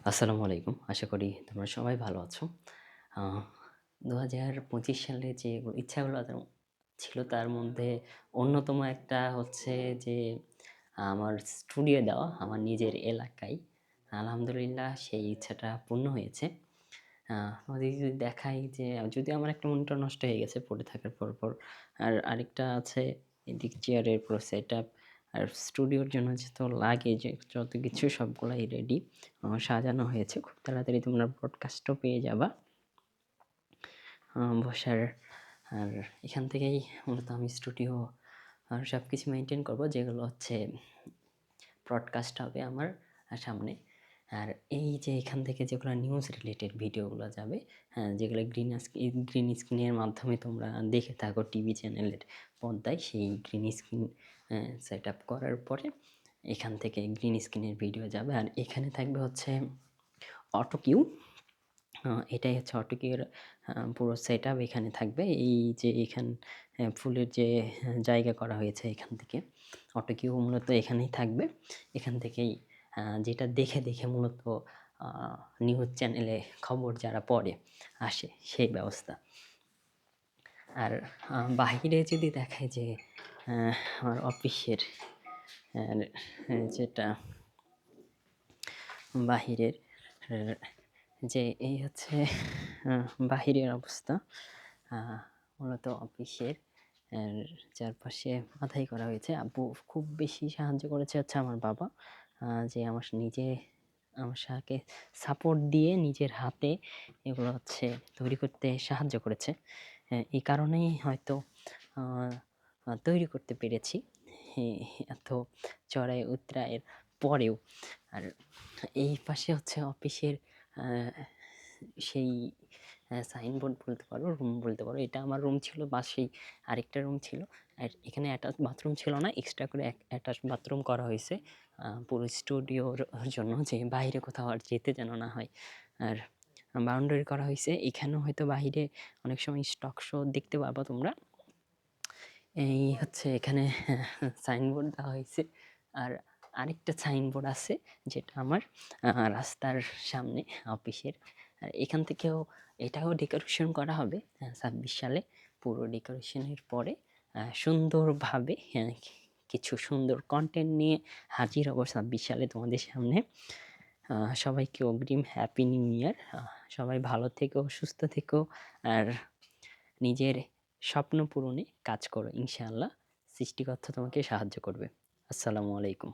আসসালামু আলাইকুম। আশা করি তোমরা সবাই ভালো আছো। দু হাজার পঁচিশ সালে যে ইচ্ছাগুলো ছিল তার মধ্যে অন্যতম একটা হচ্ছে যে আমার স্টুডিও দেওয়া আমার নিজের এলাকায়। আলহামদুলিল্লাহ সেই ইচ্ছাটা পূর্ণ হয়েছে। আহ, তোমাদের যদি দেখাই যে যদি আমার একটা মনিটর নষ্ট হয়ে গেছে পড়ে থাকার পর পর আর আরেকটা আছে এদিক চেয়ারের পুরো সেট আপ আর স্টুডিওর জন্য যত লাগে যে যত কিছু সবগুলাই রেডি সাজানো হয়েছে। খুব তাড়াতাড়ি তোমরা ব্রডকাস্টও পেয়ে যাবা। বসার, আর এখান থেকেই মূলত আমি স্টুডিও আর সব কিছু মেনটেন করব, যেগুলো হচ্ছে ব্রডকাস্ট হবে আমার সামনে আর এই যে এখান থেকে যেগুলো নিউজ রিলেটেড ভিডিওগুলো যাবে হ্যাঁ যেগুলো গ্রিন গ্রিন স্ক্রিনের মাধ্যমে তোমরা দেখে থাকো টিভি চ্যানেলের পর্দায়, সেই গ্রিন স্ক্রিন সেট আপ করার পরে এখান থেকে গ্রিন স্ক্রিনের ভিডিও যাবে। আর এখানে থাকবে হচ্ছে অটো কিউ এটাই হচ্ছে অটো কিউর পুরো সেট আপ এখানে থাকবে। এই যে এখান ফুলের যে জায়গা করা হয়েছে এখান থেকে অটো কিউ মূলত এখানেই থাকবে। এখান থেকেই যেটা দেখে দেখে মূলত নিউজ চ্যানেলে খবর যারা পড়ে, আসে সেই ব্যবস্থা। আর বাহিরে যদি দেখায় যে আমার অফিসের যেটা বাহিরের যে এই হচ্ছে বাহিরের অবস্থা মূলত অফিসের চারপাশে মাথায় করা হয়েছে। আব্বু খুব বেশি সাহায্য করেছে হচ্ছে আমার বাবা। যে আমার নিজে, আমার শাহকে সাপোর্ট দিয়ে নিজের হাতে এগুলো হচ্ছে তৈরি করতে সাহায্য করেছে। এই কারণেই হয়তো তৈরি করতে পেরেছি। এত চড়াই উত্তরায়ের পরেও। আর এই পাশে হচ্ছে অফিসের সেই সাইনবোর্ড বলতে পারো রুম বলতে পারো, এটা আমার রুম ছিল পাশেই আরেকটা রুম ছিল। আর এখানে অ্যাটাচ বাথরুম ছিল না এক্সট্রা করে অ্যাটাচ বাথরুম করা হয়েছে। পুরো স্টুডিওর জন্য যে বাইরে কোথাও আর যেতে যেন না হয়। আর বাউন্ডারি করা হয়েছে। এখানেও হয়তো বাইরে অনেক সময় স্টক শো দেখতে পাবো তোমরা। এই হচ্ছে এখানে সাইনবোর্ড দেওয়া হয়েছে। আর আরেকটা সাইনবোর্ড আছে, যেটা আমার রাস্তার সামনে অফিসের আর এখান থেকেও এটাও ডেকোরেশন করা হবে ছাব্বিশ সালে। পুরো ডেকোরেশনের পরে সুন্দরভাবে কিছু সুন্দর কন্টেন্ট নিয়ে হাজির হব ছাব্বিশ সালে তোমাদের সামনে। সবাইকে অগ্রিম হ্যাপি নিউ ইয়ার সবাই ভালো থেকো, সুস্থ থেকো আর নিজের স্বপ্ন পূরণে কাজ করো, ইনশাআল্লাহ। সৃষ্টিকর্তা তোমাকে সাহায্য করবে। আসসালামু আলাইকুম।